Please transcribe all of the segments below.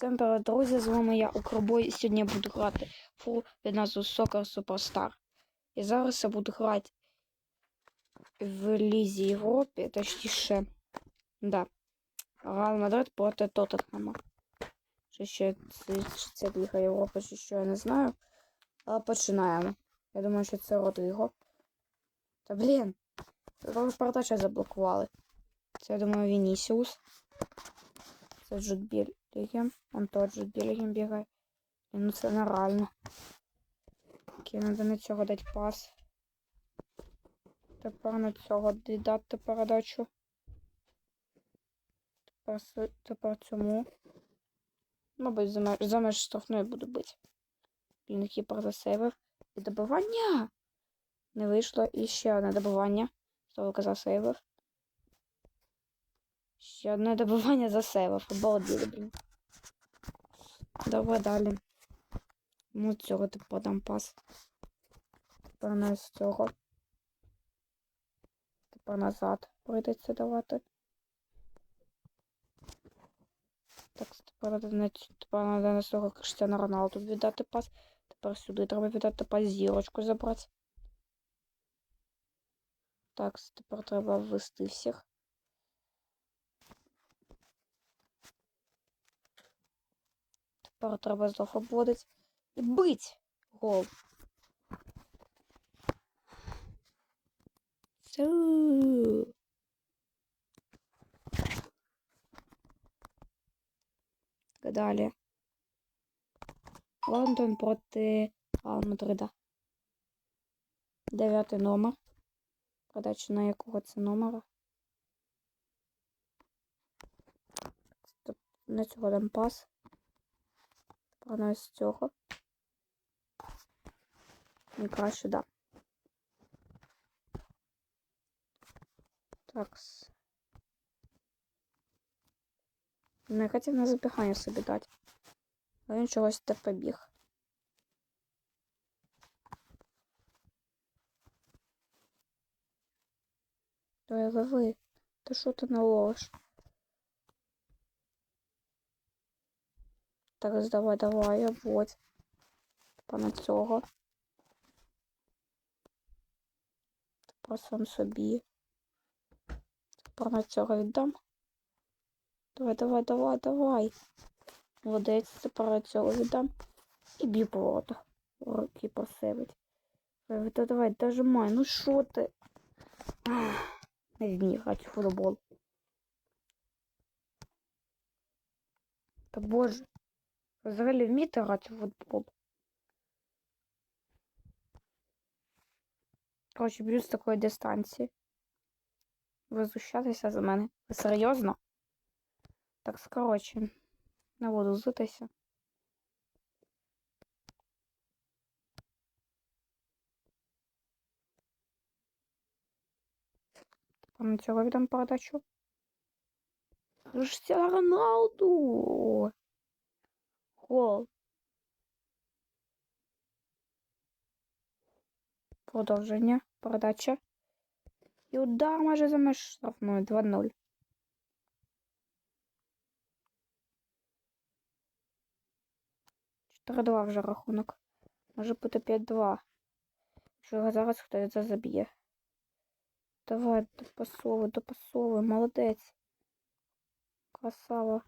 Всім привіт, друзі, з вами я, Укрбой. Сьогодні я буду грати фу під назвою Soccer Superstar. І зараз я буду грати в Лізі Європі, точніше, да. Реал Мадрид проти Тоттенхема. Чи ще це, Ліга Європи, чи що я не знаю. Але починаємо. Я думаю, що це Родріго. Та блін, передача заблокували. Це, я думаю, Вінісіус. Це Джуд Білігем. Он тот Джуд Білігем бігає. І, Ну це нереально. Окей, треба на цього дати пас. Тепер на цього дати передачу. Тепер, тепер цьому. Мабуть, за меж, за меж штрафної буду бити. Блін, кіпер засейвив. І добивання! Не вийшло. І ще одне добивання. Столика засейвив. Ще одне добивання засейвив. Обалділи, блін. Добре, далі. Ну, цього типу дам пас. Тепер на з цього. Тепер назад прийдеться давати. Так, тепер треба на цього Криштиану Роналду віддати пас. Тепер сюди треба віддати пас зірочку забрати. Так, тепер треба ввести всіх. Тепер треба знов обводити. І бить! Гол. Далі. Лондон проти Реал Мадрида. Дев'ятий номер. Подача на якого це номера. На цього дам пас. Тепер з цього. І краще, да. Так. Не хотів на запіхання собі дати. А він чогось так побіг. Давай лови. Та що ти не Так, давай, давай, обводь. Пана цього. Тепер сам собі. На цього віддам. Давай, давай, давай, давай. Молодець, тепер цього віддам. І б'ю по. Руки посивить. Давай, давай, дожимай, ну що ти? Ах, Не вмію грати футбол. Та боже. Взагалі вмієте грати в футбол? Коротше, б'ю з такої дистанції. Ви знущатися за мене? Ви серйозно? Так, коротше, не буду злитися. Там цього віддам передачу. Криштиану Роналду! Гол. Продовження. Передача. І удар майже за меж штрафною 2-0. Чотири-два вже рахунок. Може бути 5-2. Якщо його зараз хтось заб'є. Давай, допасовуй, допасовуй, молодець. Красава.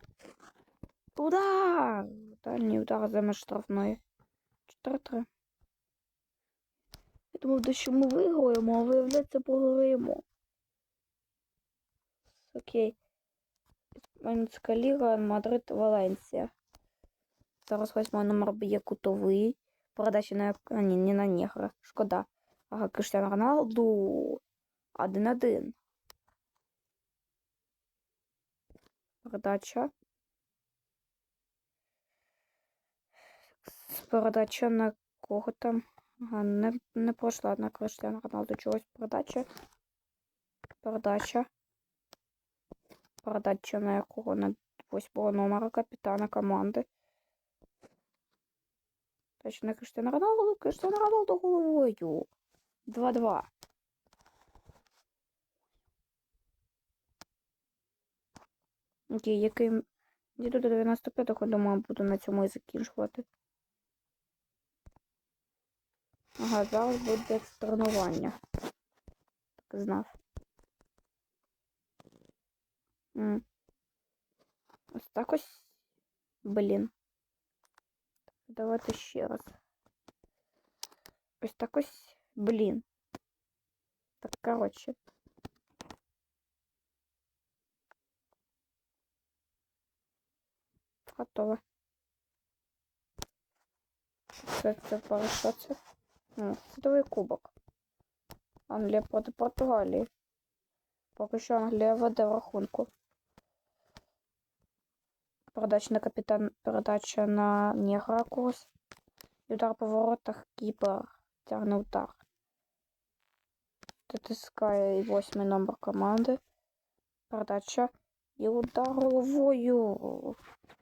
Удар! Дальній удар за меж штрафної. 4-3. Я думав, до що ми виграємо, а виявляється, програємо. Окей. Іспанська ліга, Мадрид, Валенсія. Зараз восьмий номер б'є кутовий. Передача на... А, ні, не на негра. Шкода. Ага, Криштиану Роналду. Один-один. Передача. Передача на кого там? Ага, не, не пройшла на Криштиану Роналду чогось передача. Передача. Передача на якого? На восьмого номера капітана команди. Точно на Криштиану Роналду. Криштиану Роналду головою. 2-2. Окей, який Дійду до 95-го, думаю, буду на цьому і закінчувати. Ага, зараз буде тренування. Так знав. М. Ось так ось. Блін. Давайте ще раз. Ось так ось. Блін. Так, коротше. Готово. Це, це що це? Світовий кубок. Англія проти Португалії. Поки що Англія веде в рахунку. Передача на капітан, передача на негра когось. І удар по воротах Кіпер. Тягне удар. Дотискає восьмий номер команди. Передача. І удар головою.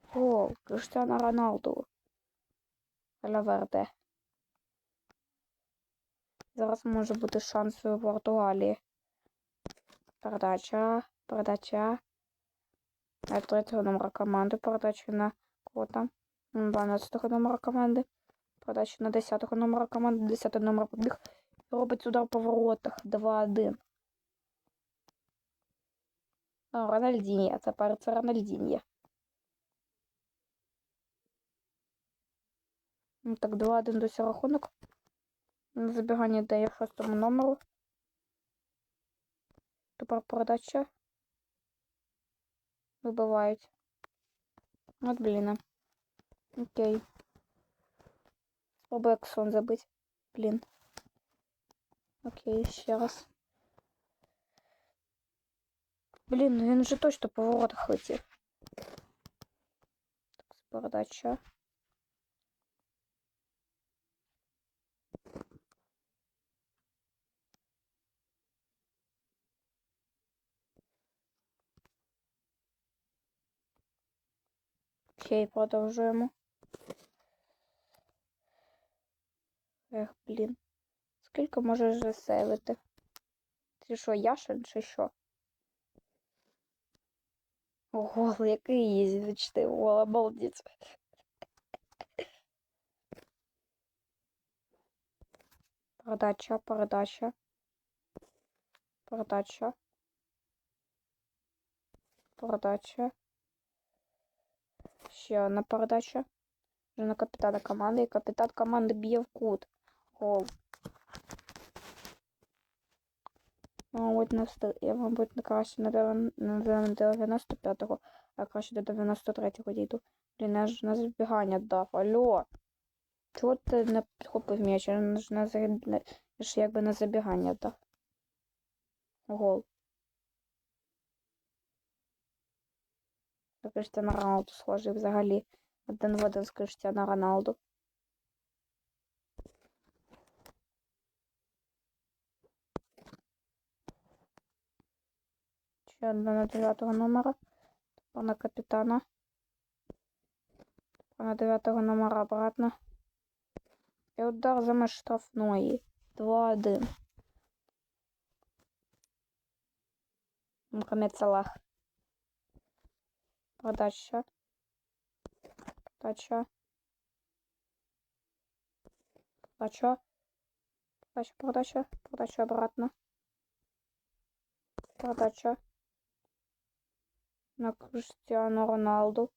Гол. Криштиану Роналду. Лаверде. Зараз може бути шанс у Португалії. Передача. Передача. На третього номера команди. Передача на кого там? 12 номера команди. Передача на 10 номера команди. 10 номер побіг. Робить удар по воротах. 2-1. О, Рональдінія. Тепер це Рональдінія. Ну, Так, 2-1 досі рахунок. На забігання дає шостому номеру. Тепер передача. Вибивають. От, блін. Окей. Спробуй Ексон забити. Блін. Окей, ще раз. Блін, ну він вже точно по воротах летів. Так, передача. Окей, продовжуємо. Ех, блін. Скільки можеш засейвити? Ти що, Яшин чи що? Гол, який їздить гол, обалдеть. Передача, передача. Передача. Передача. Ще одна передача. Вже на капітана команди. І капітан команди б'є в кут. Гол. Мабуть, на. Я, мабуть, краще на 95-го, а краще до 93-го дійду. Блін, я ж на збігання дав. Алло. Чого ти не підхопив м'яч? Я ж на, я ж якби на забігання дав. Гол. До Криштиана Роналду схожий взагалі. Один в один з Криштиана Роналду. Ще одна на 9 номера. Пана капітана. Пана 9 номера обратно. І удар за меж штрафної. 2-1. Мухаммед Салах. Подача. Подача. Подача. Подача, подача. Подача обратно. Подача. На Криштиану Роналду.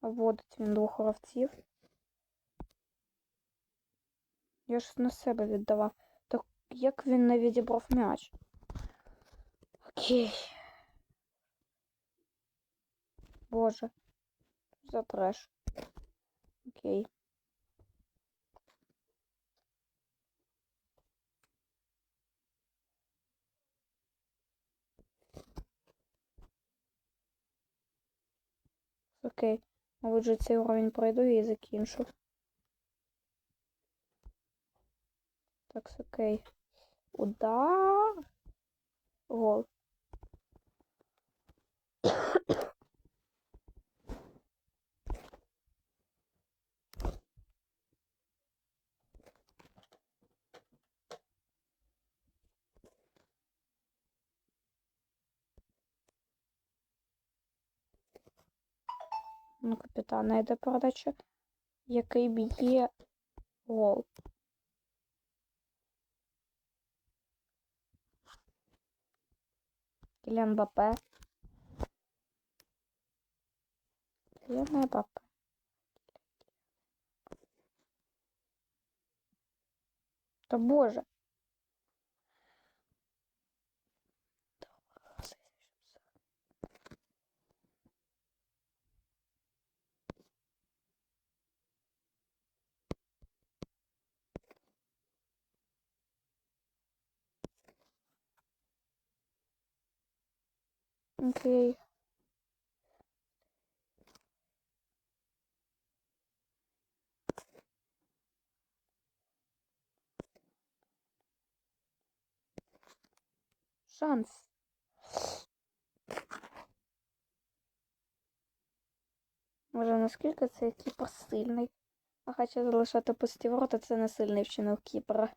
Вводить він двох гравців. Я ж на себе віддавав. Так як він не відібрав м'яч? Боже. За треш. Окей. Окей. Мабуть, же цей уровень пройду і закінчу. Так, окей. Удар. Гол. Ну, капітана йде передача, який б'є гол. Кілян Бапе. Кіліан Бапе. Та боже. Окей. Шанс. Може, наскільки цей кіпер сильний? А хоча залишати пусті ворота, це не сильний вчинок кіпера.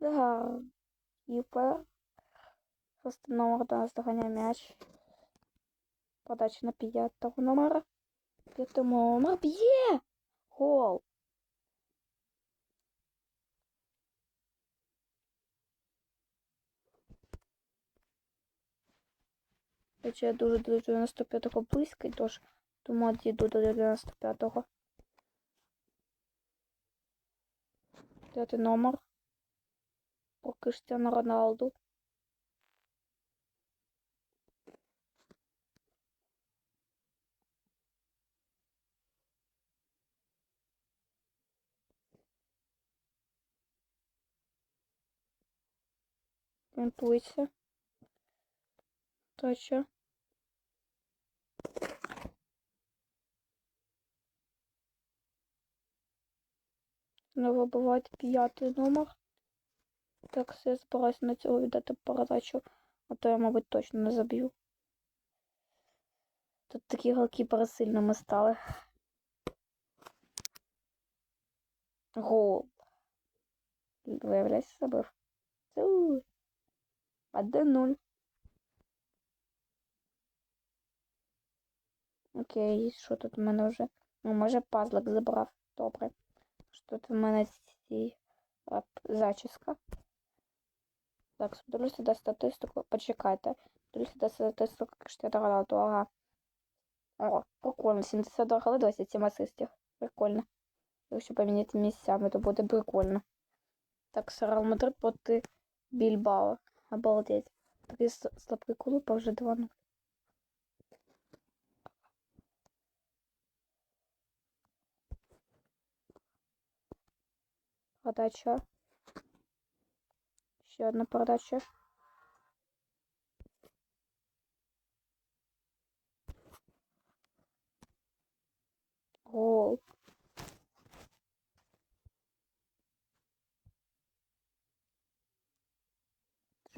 Да, кіпер. Просто номер до нас доганяє м'яч. Подача на п'ятого номера. П'ятий номер б'є! Гол! Хоча я дуже до 95-го близький, тож тому дійду до 95-го. П'ятий номер. По Криштиану Роналду. Інтуїція. Точно. Не вибивати п'ятий номер. Так, все, я збираюся на цього віддати передачу, а то я, мабуть, точно не заб'ю. Тут такі голкіпери сильними стали. Гол. Виявляється, забив. Цю. 1-0. Окей, що тут в мене вже? Ну, може, пазлик забрав. Добре. Що тут в мене ці ап, зачіска? Так, дивлюся сюди статистику. Почекайте. Дивлюся сюди статистику Криштиану Роналду. Ага. О, прикольно. 72 голи, 27 асистів. Прикольно. Якщо поміняти місцями, то буде прикольно. Так, Реал Мадрид проти Більбао. Обалдеть. Такий слабкий клуб, а вже 2-0. Подача. Ще одна передача.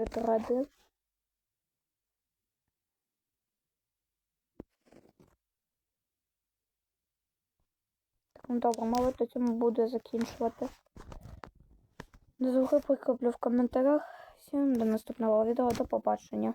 4-1. Ну добре, мабуть, на буде закінчувати. До зуги прикріплю в коментарях. Всім до наступного відео, до побачення.